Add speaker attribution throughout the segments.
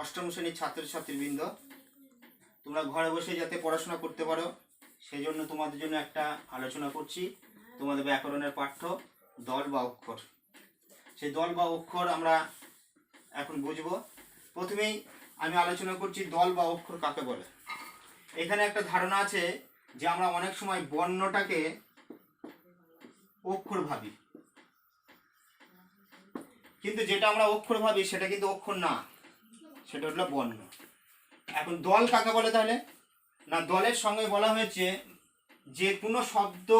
Speaker 1: অষ্টম শ্রেণির ছাত্রছাত্রীবৃন্দ, তোমরা ঘরে বসে যাতে পড়াশোনা করতে পারো সেই জন্য তোমাদের জন্য একটা আলোচনা করছি, তোমাদের ব্যাকরণের পাঠ্য দল বা অক্ষর। সেই দল বা অক্ষর আমরা এখন বুঝব। প্রথমেই আমি আলোচনা করছি দল বা অক্ষর কাকে বলে। এখানে একটা ধারণা আছে যে আমরা অনেক সময় বর্ণটাকে অক্ষর ভাবি। কিন্তু যেটা আমরা অক্ষর ভাবি, সেটা কিন্তু অক্ষর না। সেটা হলো বর্ণ। এখন দল কাকে বলে তাহলে? না, দলের সঙ্গে বলা হয়েছে যে কোনো শব্দ,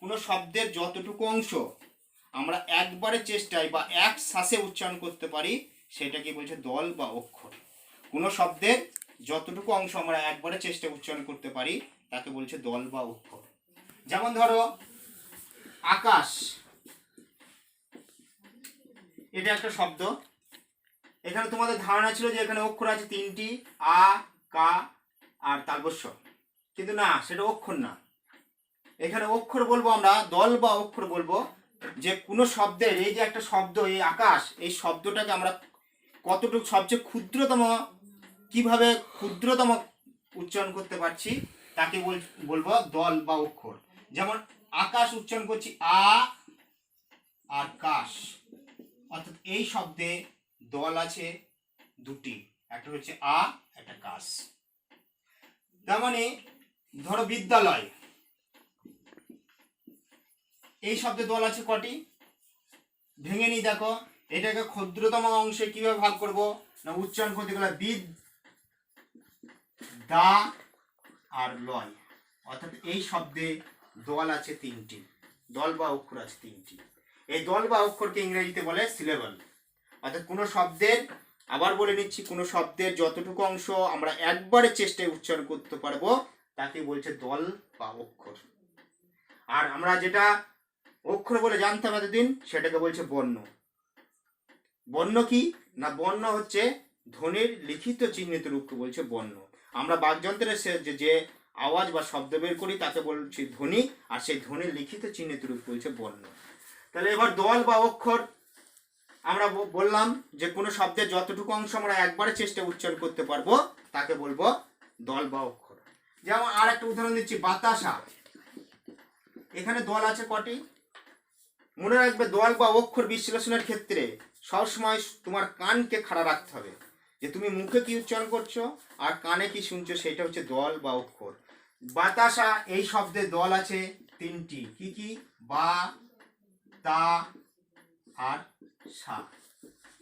Speaker 1: কোনো শব্দের যতটুকু অংশ আমরা একবারে চেষ্টায় বা এক শ্বাসে উচ্চারণ করতে পারি সেটাকে বলছে দল বা অক্ষর। কোনো শব্দের যতটুকু অংশ আমরা একবারে চেষ্টায় উচ্চারণ করতে পারি, তাকে বলছে দল বা অক্ষর। যেমন ধরো, আকাশ। এটা একটা শব্দ। এখানে তোমাদের ধারণা ছিল যে এখানে অক্ষর আছে তিনটি, আ, কা, আর তালবস্য কিন্তু না, সেটা অক্ষর না। এখানে অক্ষর বলব আমরা, দল বা অক্ষর বলব যে কোনো শব্দের, এই যে একটা শব্দ, এই আকাশ, এই শব্দটাকে আমরা কতটুকু, সবচেয়ে ক্ষুদ্রতম, কীভাবে ক্ষুদ্রতম উচ্চারণ করতে পারছি, তাকে বল- বলব দল বা অক্ষর। যেমন আকাশ উচ্চারণ করছি আ, আর কাশ। অর্থাৎ এই শব্দে দল আছে দুটি, একটা হচ্ছে আ, একটা কাশ। তার মানে ধরো বিদ্যালয়, এই শব্দে দল আছে কটি? ভেঙে নি দেখো, এটাকে ক্ষুদ্রতম অংশে কীভাবে ভাগ করব? না উচ্চারণ করতে গেলে বিদ, দা আর লয়। অর্থাৎ এই শব্দে দল আছে তিনটি, দল বা অক্ষর আছে তিনটি। এই দল বা অক্ষরকে ইংরেজিতে বলে সিলেবল অর্থাৎ কোনো শব্দের, আবার বলে নিচ্ছি, কোনো শব্দের যতটুকু অংশ আমরা একবারে চেষ্টায় উচ্চারণ করতে পারব, তাকে বলছে দল বা অক্ষর। আর আমরা যেটা অক্ষর বলে জানতাম এতদিন, সেটাকে বলছে বর্ণ। বর্ণ কি? না, বর্ণ হচ্ছে ধ্বনির লিখিত চিহ্নিত রূপকে বলছে বর্ণ। আমরা বাকযন্ত্রের যে যে আওয়াজ বা শব্দ বের করি, তাকে বলছি ধ্বনি, আর সেই ধ্বনির লিখিত চিহ্নিত রূপ বলছে বর্ণ। তাহলে এবার দল বা অক্ষর আমরা বললাম যে কোনো শব্দের যতটুকু অংশ আমরা একবারে চেষ্টা উচ্চারণ করতে পারব, তাকে বলব দল বা অক্ষর। যেমন আর একটা উদাহরণ দিচ্ছি, বাতাসা। এখানে দল আছে কটি? মনে রাখবে, দল বা অক্ষর বিশ্লেষণের ক্ষেত্রে সবসময় তোমার কানকে খাড়া রাখতে হবে, যে তুমি মুখে কি উচ্চারণ করছ আর কানে কি শুনছো, সেটা হচ্ছে দল বা অক্ষর। বাতাসা, এই শব্দে দল আছে তিনটি। কি কি? বা, তা, আর সা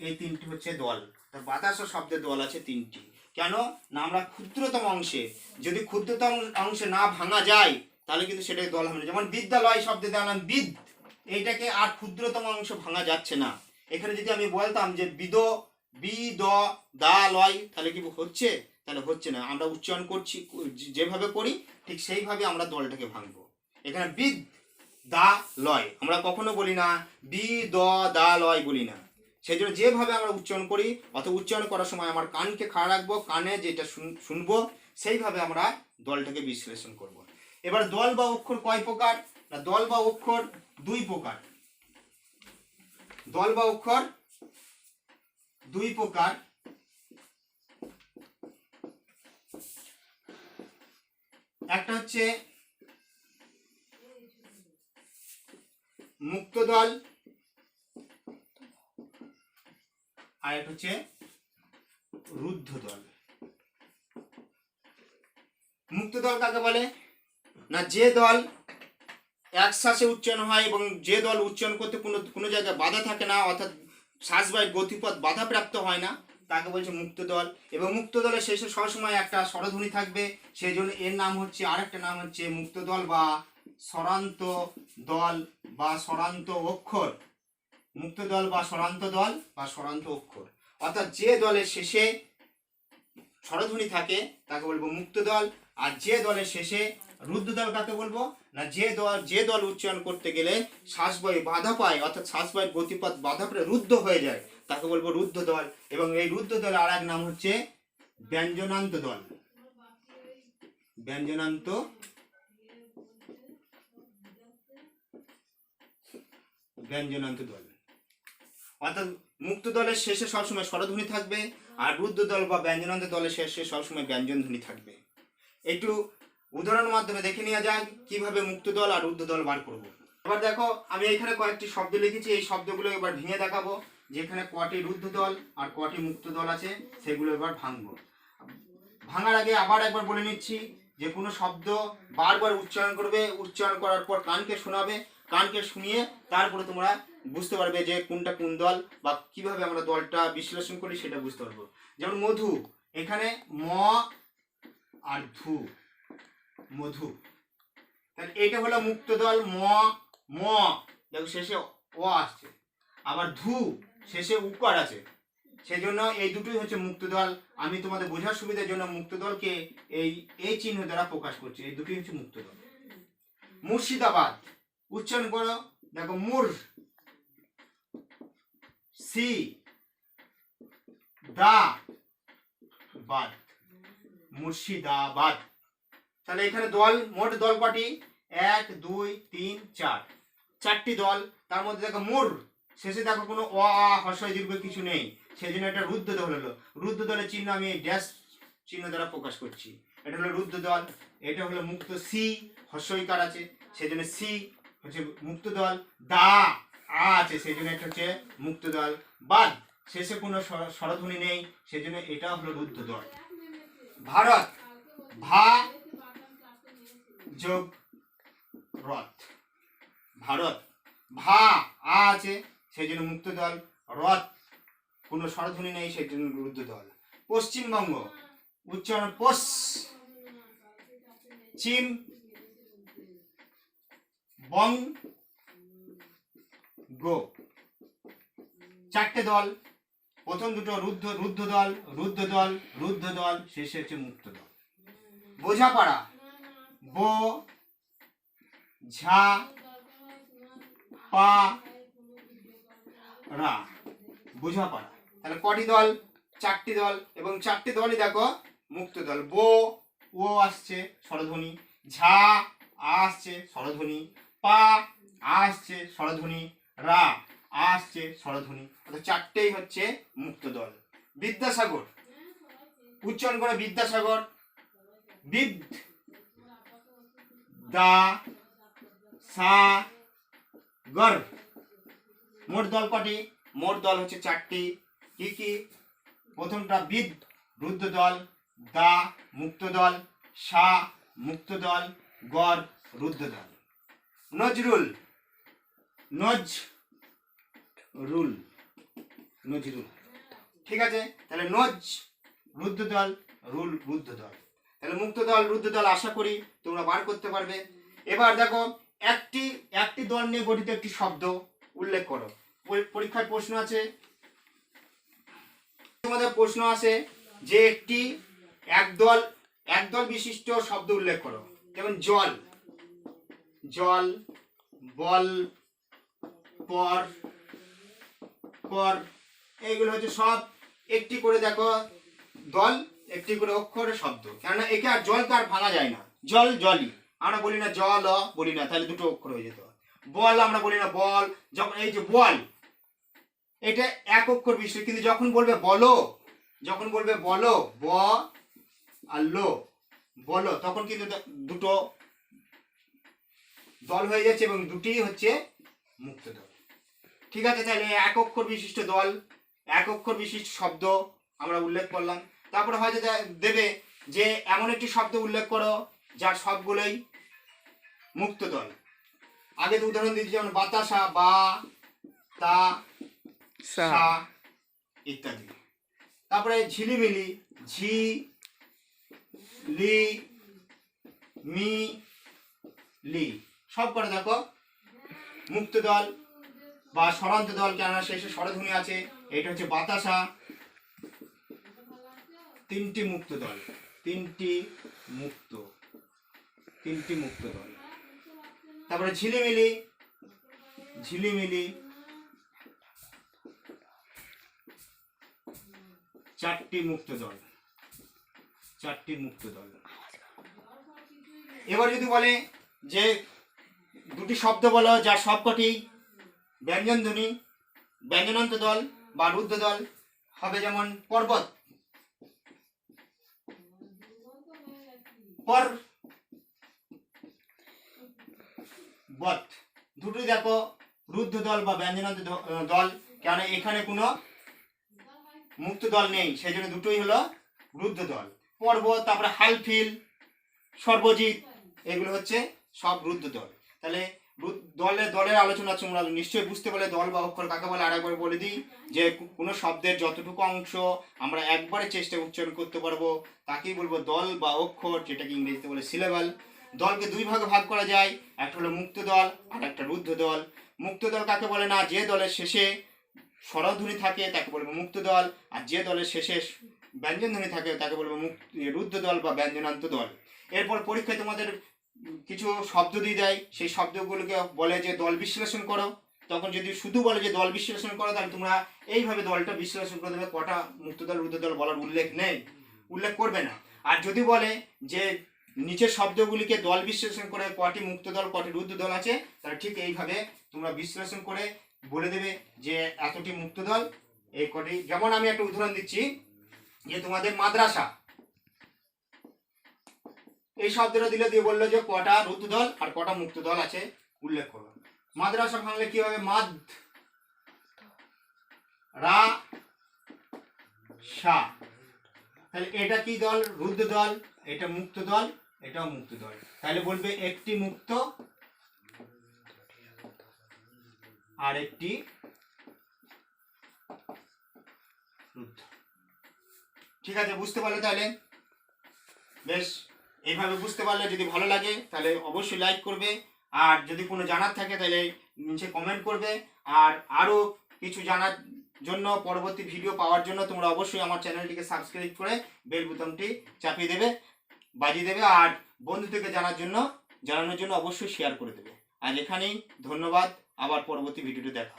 Speaker 1: এই তিনটি হচ্ছে দল। তা বাতাসা শব্দের দল আছে তিনটি। কেন? না আমরা ক্ষুদ্রতম অংশে। যদি ক্ষুদ্রতম অংশে না ভাঙা যায়, তাহলে কিন্তু সেটাকে দল হবে না। যেমন বিদ্যালয় শব্দে দিলাম বিদ। এইটাকে আর ক্ষুদ্রতম অংশ ভাঙা যাচ্ছে না। এখানে যদি আমি বলতাম যে বিদ বি দ দা লয় তাহলে কি হচ্ছে? তাহলে হচ্ছে না। আমরা উচ্চারণ করছি, যেভাবে করি, ঠিক সেইভাবে আমরা দলটাকে ভাঙবো। এখানে বিদ দা লয়। আমরা কখনো বলি না, বি, দ, দা, লয় বলি না। সেই জন্য যেভাবে আমরা উচ্চারণ করি অত উচ্চারণ করার সময় আমার কানকে খাড়া রাখব, কানে যেটা শুন- শুনব, সেইভাবে আমরা দলটাকে বিশ্লেষণ করব। এবার দল বা অক্ষর কয় প্রকার? না, দল বা অক্ষর দুই প্রকার। দল বা অক্ষর দুই প্রকার। একটা হচ্ছে মুক্ত দল। আর একটা হচ্ছে রুদ্ধ দল। মুক্ত দল কাকে বলে? না, যে দল একশ্বাসে উচ্চারণ হয় এবং যে দল উচ্চারণ করতে কোনো কোনো জায়গায় বাধা থাকে না, অর্থাৎ শ্বাস বা গতিপথ বাধাপ্রাপ্ত হয় না, তাকে বলছে মুক্ত দল। এবং মুক্ত দলের শেষে সবসময় একটা স্বরধ্বনি থাকবে, সেই জন্য এর নাম হচ্ছে, আরেকটা নাম হচ্ছে মুক্ত দল বা স্বরান্ত দল বা স্বরান্ত অক্ষর। মুক্ত দল বা স্বরান্ত দল বা স্বরান্ত অক্ষর। অর্থাৎ যে দলের শেষে স্বরধ্বনি থাকে, তাকে বলব মুক্ত দল। আর যে দলের শেষে রুদ্ধ দল কাকে বলব? না, যে দল যে দল উচ্চারণ করতে গেলে শ্বাসবয় বাধা পায়, অর্থাৎ শ্বাসবয়ের গতিপথ বাধা পেয়ে রুদ্ধ হয়ে যায়, তাকে বলব রুদ্ধ দল। এবং এই রুদ্ধ দলের আর এক নাম হচ্ছে ব্যঞ্জনান্ত দল। ব্যঞ্জনান্ত ব্যঞ্জনান্ত দল অর্থাৎ মুক্ত দলের শেষে সবসময় স্বরধ্বনি থাকবে আর রুদ্র দল বা ব্যঞ্জনান্ত দলের শেষে সবসময় ব্যঞ্জন ধ্বনি থাকবে। একটু উদাহরণের মাধ্যমে দেখে নেওয়া যাক কীভাবে মুক্ত দল আর রুদ্র দল বার করব। এবার দেখো, আমি এখানে কয়েকটি শব্দ লিখেছি, এই শব্দগুলো এবার ভেঙে দেখাবো, যেখানে কটি রুদ্ধ দল আর কটি মুক্ত দল আছে, সেগুলো এবার ভাঙবো। ভাঙার আগে আবার একবার বলে নিচ্ছি, যে কোনো শব্দ বারবার উচ্চারণ করবে, উচ্চারণ করার পর কানকে শোনাবে কানকে শুনিয়ে তারপরে তোমরা বুঝতে পারবে যে কোনটা কোন দল বা কীভাবে আমরা দলটা বিশ্লেষণ করি সেটা বুঝতে পারব। যেমন মধু, এখানে ম আর ধু। মধু। তাহলে এটা হলো মুক্ত দল, ম ম। দেখো শেষে অ আসছে। আবার ধু, শেষে উকার আছে। সেজন্য এই দুটোই হচ্ছে মুক্ত দল। আমি তোমাদের বোঝার সুবিধার জন্য মুক্ত দলকে এই এই চিহ্ন দ্বারা প্রকাশ করছি। এই দুটোই হচ্ছে মুক্ত দল। মুর্শিদাবাদ। উচ্চারণ করো। দেখো, মুর, সি, দা, বাদ, মুর্শিদাবাদ। তাহলে এখানে দল, মোট দল কটি? এক, দুই, তিন, চার। চারটি দল, তার মধ্যে দেখো, মুর, শেষে দেখো কোনো অ, আ দীর্ঘ কিছু নেই। সেজন্য এটা রুদ্র দল হলো। রুদ্র দলের চিহ্ন আমি ড্যাশ চিহ্ন দ্বারা প্রকাশ করছি। এটা হলো রুদ্র দল, এটা হলো মুক্ত সি হর্ষইকার আছে? সেজন্য সি হচ্ছে মুক্ত দল, দা, আ আছে সেই জন্য এটা হচ্ছে মুক্ত দল। বাদ, শেষে কোনো স্বর- স্বরধ্বনি নেই, সেজন্য এটা হলো রুদ্ধ দল। ভারত, ভা যোগ রথ। ভারত, ভা, আ আছে সেই জন্য মুক্ত দল। রথ, কোনো স্বরধ্বনি নেই সেই জন্য রুদ্ধ দল। পশ্চিমবঙ্গ, উচ্চারণ পোষ। চিম বং, গো। চারটে দল, প্রথম দুটো রুদ্ধ রুদ্ধ দল রুদ্ধ দল রুদ্ধ দল, শেষে হচ্ছে মুক্ত দল। বোঝাপড়া। বো, ঝা, পা, রা। বোঝাপড়া। তাহলে কটি দল? চারটি দল। এবং চারটি দলই দেখো মুক্ত দল। বো, ও আসছে, স্বরধ্বনি। ঝা আসছে, স্বরধ্বনি। পা, আসছে স্বরধ্বনি, রা, আসছে স্বরধ্বনি। অর্থাৎ চারটেই হচ্ছে মুক্ত দল বিদ্যাসাগর। উচ্চারণ করে বিদ্যাসাগর। বিদ দা সা গর মোট দল কটি? মোট দল হচ্ছে চারটি। কি কি? প্রথমটা বিদ রুদ্র দল, দা, মুক্ত দল, সা, মুক্ত দল, গর রুদ্র দল। নজরুল, নজ রুল, নজরুল। ঠিক আছে? তাহলে নজ রুদ্র দল, রুল রুদ্র দল। তাহলে মুক্ত দল রুদ্র দল আশা করি তোমরা বার করতে পারবে। এবার দেখো, একটি একটি দল নিয়ে গঠিত একটি শব্দ উল্লেখ করো। পরি- পরীক্ষায় প্রশ্ন আছে। তোমাদের প্রশ্ন আছে যে একটি একদল একদল বিশিষ্ট শব্দ উল্লেখ করো। যেমন জল। জল, বল পর পর এইগুলো হচ্ছে সব একটি করে দেখো দল, একটি করে অক্ষরে, শব্দ। কেননা একে আর জলকে আর ভাঙা যায় না। জল জলই। আমরা বলি না জল বলি না, তাহলে দুটো অক্ষর হয়ে যেত। বল আমরা বলি না বল, যখন এই যে বল, এটা এক অক্ষর বিষয় কিন্তু যখন বলবে বলো, যখন বলবে বলো, ব, আর লো, বলো, তখন কিন্তু দুটো দল হয়ে যাচ্ছে এবং দুটি হচ্ছে মুক্ত দল। ঠিক আছে তাহলে এক অক্ষর বিশিষ্ট দল এক অক্ষর বিশিষ্ট শব্দ আমরা উল্লেখ করলাম। তারপরে হয়তো দেবে যে এমন একটি শব্দ উল্লেখ করো যার সবগুলোই মুক্ত দল। আগে তো উদাহরণ দিচ্ছি যেমন বাতাসা বা তা
Speaker 2: সা
Speaker 1: ইত্যাদি। তারপরে ঝিলিমিলি ঝি লি মি লি। সব করে দেখো। মুক্ত দল বা স্বরান্ত দল কেননা শেষে স্বরধ্বনি আছে, এটা হচ্ছে বাতাসা। তিনটি মুক্ত দল, তিনটি মুক্ত তিনটি মুক্ত দল। তারপরে ঝিলিমিলি ঝিলিমিলি। চারটি মুক্ত দল, চারটি মুক্ত দল। এবার যদি বলে যে দুটি শব্দ বলো, যার সবকটি ব্যঞ্জন ধ্বনি ব্যঞ্জনন্ত দল বা রুদ্ধ দল হবে যেমন পর্বত। পর বত দুটি দেখো, রুদ্ধ দল বা ব্যঞ্জনন্ত দল কেন এখানে কোনো মুক্ত দল নেই সেই জন্য দুটোই হলো রুদ্ধ দল। পর্বত, তারপরে হাইফিল সর্বজিৎ, এগুলো হচ্ছে সব রুদ্ধ দল। তাহলে রুদ- দলের আলোচনা তোমরা নিশ্চয়ই বুঝতে পারলে দল বা অক্ষর কাকে বলে, আরেকবার বলে দিই যে কোনো শব্দের যতটুকু অংশ আমরা একবারে চেষ্টা উচ্চারণ করতে পারব, তাকেই বলব দল বা অক্ষর, যেটাকে ইংরেজিতে বলে সিলেবাল দলকে দুই ভাগে ভাগ করা যায়, একটা হলো মুক্ত দল, আর একটা রুদ্ধ দল। মুক্ত দল কাকে বলে না? যে দলের শেষে স্বরধ্বনি থাকে, তাকে বলব মুক্ত দল। আর যে দলের শেষে ব্যঞ্জনধ্বনি থাকে, তাকে বলব মুক্ত রুদ্ধ দল বা ব্যঞ্জনান্ত দল। এরপর পরীক্ষায় তোমাদের কিছু শব্দ দিয়ে দেয়, সেই শব্দগুলোকে বলে যে দল বিশ্লেষণ করো। তখন যদি শুধু বলে যে দল বিশ্লেষণ করো, তাহলে তোমরা এইভাবে দলটা বিশ্লেষণ করে দেবে। কটা মুক্ত দল রুদ্ধ দল বলার উল্লেখ নেই, উল্লেখ করবে না। আর যদি বলে যে নিচের শব্দগুলিকে দল বিশ্লেষণ করে কটি মুক্ত দল কটি রুদ্ধ দল আছে, তাহলে ঠিক এইভাবে তোমরা বিশ্লেষণ করে বলে দেবে যে এতটি মুক্ত দল এই কটি। যেমন আমি একটা উদাহরণ দিচ্ছি, যে তোমাদের মাদ্রাসা এই শব্দটা দিলে দিয়ে বলল যে কটা রুদ্ধ দল আর কটা মুক্ত দল আছে, উল্লেখ করো। মাদ্রাসা ভাঙলে কি হবে? মাদ রা সা। তাহলে এটা কি দল? রুদ্ধ দল এটা মুক্ত দল এটাও মুক্ত দল তাহলে বলবে একটি মুক্ত আর একটি রুদ্ধ। ঠিক আছে, বুঝতে পারলে তাহলে? বেশ। এইভাবে বুঝতে পারলে যদি ভালো লাগে, তাহলে অবশ্যই লাইক করবে। আর যদি কোনো জানার থাকে, তাহলে নিচে কমেন্ট করবে। আর আরও কিছু জানার জন্য, পরবর্তী ভিডিও পাওয়ার জন্য, তোমরা অবশ্যই আমার চ্যানেলটিকে সাবস্ক্রাইব করে বেল বোতামটি চাপিয়ে দেবে, বাজিয়ে দেবে। আর বন্ধুদেরকে জানার জন্য, জানানোর জন্য অবশ্যই শেয়ার করে দেবে। আজ এখানেই, ধন্যবাদ। আবার পরবর্তী ভিডিওতে দেখা।